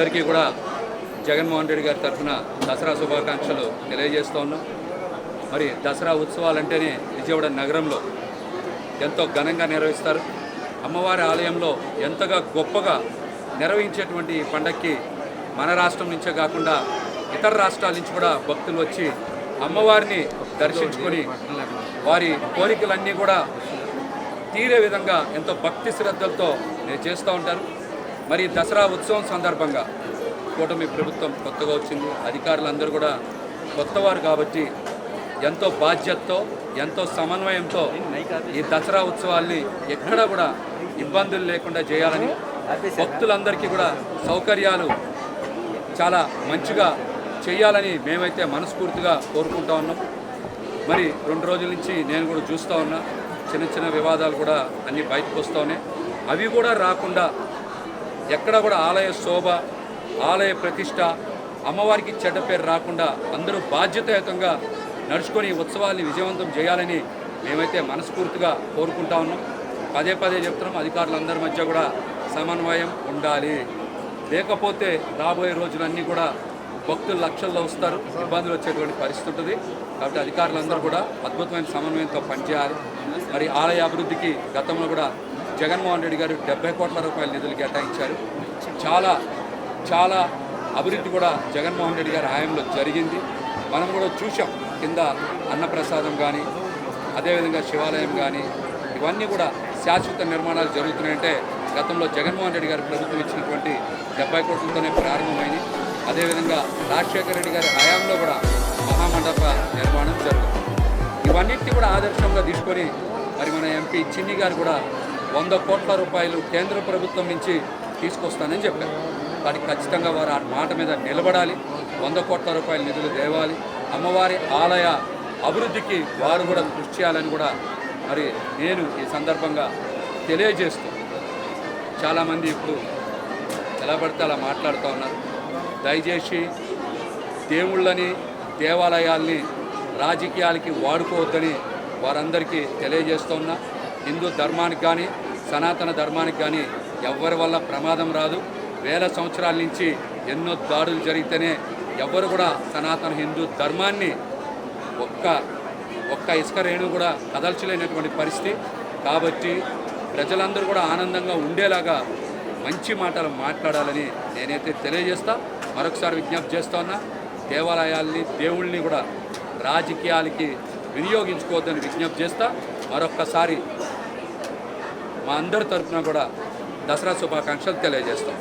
అందరికీ కూడా జగన్మోహన్ రెడ్డి గారి తరఫున దసరా శుభాకాంక్షలు తెలియజేస్తూ ఉన్నాం. మరి దసరా ఉత్సవాలంటేనే విజయవాడ నగరంలో ఎంతో ఘనంగా నిర్వహిస్తారు. అమ్మవారి ఆలయంలో ఎంతగా గొప్పగా నిర్వహించేటువంటి ఈ పండక్కి మన రాష్ట్రం నుంచే కాకుండా ఇతర రాష్ట్రాల నుంచి కూడా భక్తులు వచ్చి అమ్మవారిని దర్శించుకొని వారి కోరికలన్నీ కూడా తీరే విధంగా ఎంతో భక్తి శ్రద్ధలతో నేను చేస్తూ ఉంటారు మరి దసరా ఉత్సవం సందర్భంగా కూటమి ప్రభుత్వం కొత్తగా వచ్చింది. అధికారులందరూ కూడా కొత్తవారు కాబట్టి ఎంతో బాధ్యతతో ఎంతో సమన్వయంతో ఈ దసరా ఉత్సవాల్ని ఎక్కడా కూడా ఇబ్బందులు లేకుండా చేయాలని భక్తులందరికీ కూడా సౌకర్యాలు చాలా మంచిగా చేయాలని మేమైతే మనస్ఫూర్తిగా కోరుకుంటా ఉన్నాం. మరి రెండు రోజుల నుంచి నేను కూడా చూస్తూ ఉన్నా. చిన్న చిన్న వివాదాలు కూడా అన్నీ బయటకు వస్తూ ఉన్నాయి. అవి కూడా రాకుండా ఎక్కడ కూడా ఆలయ శోభ ఆలయ ప్రతిష్ట అమ్మవారికి చెడ్డ పేరు రాకుండా అందరూ బాధ్యతాయుతంగా నడుచుకొని ఉత్సవాల్ని విజయవంతం చేయాలని మేమైతే మనస్ఫూర్తిగా కోరుకుంటా ఉన్నాం. పదే పదే చెప్తున్నాం అధికారులందరి మధ్య కూడా సమన్వయం ఉండాలి. లేకపోతే రాబోయే రోజులన్నీ కూడా భక్తులు లక్షల్లో వస్తారు ఇబ్బందులు వచ్చేటువంటి పరిస్థితి ఉంటుంది. కాబట్టి అధికారులందరూ కూడా అద్భుతమైన సమన్వయంతో పనిచేయాలి. మరి ఆలయ అభివృద్ధికి గతంలో కూడా జగన్మోహన్ రెడ్డి గారు డెబ్బై కోట్ల రూపాయల నిధులు కేటాయించారు. చాలా చాలా అభివృద్ధి కూడా జగన్మోహన్ రెడ్డి గారి హయాంలో జరిగింది. మనం కూడా చూసాం కింద అన్నప్రసాదం కానీ అదేవిధంగా శివాలయం కానీ ఇవన్నీ కూడా శాశ్వత నిర్మాణాలు జరుగుతున్నాయంటే గతంలో జగన్మోహన్ రెడ్డి గారి ప్రభుత్వం ఇచ్చినటువంటి డెబ్బై కోట్లతోనే ప్రారంభమైంది. అదేవిధంగా రాజశేఖర రెడ్డి గారి హయాంలో కూడా మహామండప నిర్మాణం జరుగుతుంది. ఇవన్నిటిని కూడా ఆదర్శంగా తీసుకొని మరి మన ఎంపీ చిన్ని గారు కూడా వంద కోట్ల రూపాయలు కేంద్ర ప్రభుత్వం నుంచి తీసుకొస్తానని చెప్పారు. కానీ ఖచ్చితంగా వారు ఆ మాట మీద నిలబడాలి. వంద కోట్ల రూపాయల నిధులు తేవాలి. అమ్మవారి ఆలయ అభివృద్ధికి వారు కూడా కృషి చేయాలని కూడా మరి నేను ఈ సందర్భంగా తెలియజేస్తూ చాలామంది ఇప్పుడు ఎలా పడితే అలా మాట్లాడుతూ ఉన్నారు. దయచేసి దేవుళ్ళని దేవాలయాల్ని రాజకీయాలకి వాడుకోవద్దని వారందరికీ తెలియజేస్తున్నా హిందూ ధర్మానికి కానీ సనాతన ధర్మానికి కానీ ఎవరి వల్ల ప్రమాదం రాదు. వేల సంవత్సరాల నుంచి ఎన్నో దాడులు జరిగితేనే ఎవరు కూడా సనాతన హిందూ ధర్మాన్ని ఒక్క ఒక్క ఇసుక రేణు కూడా కదల్చలేనటువంటి పరిస్థితి. కాబట్టి ప్రజలందరూ కూడా ఆనందంగా ఉండేలాగా మంచి మాటలు మాట్లాడాలని నేనైతే తెలియజేస్తా. మరొకసారి విజ్ఞప్తి చేస్తా ఉన్నా దేవాలయాల్ని దేవుళ్ళని కూడా రాజకీయాలకి వినియోగించుకోవద్దని విజ్ఞప్తి చేస్తా. మరొక్కసారి మా అందరి తరఫున కూడా దసరా శుభాకాంక్షలు తెలియజేస్తాం.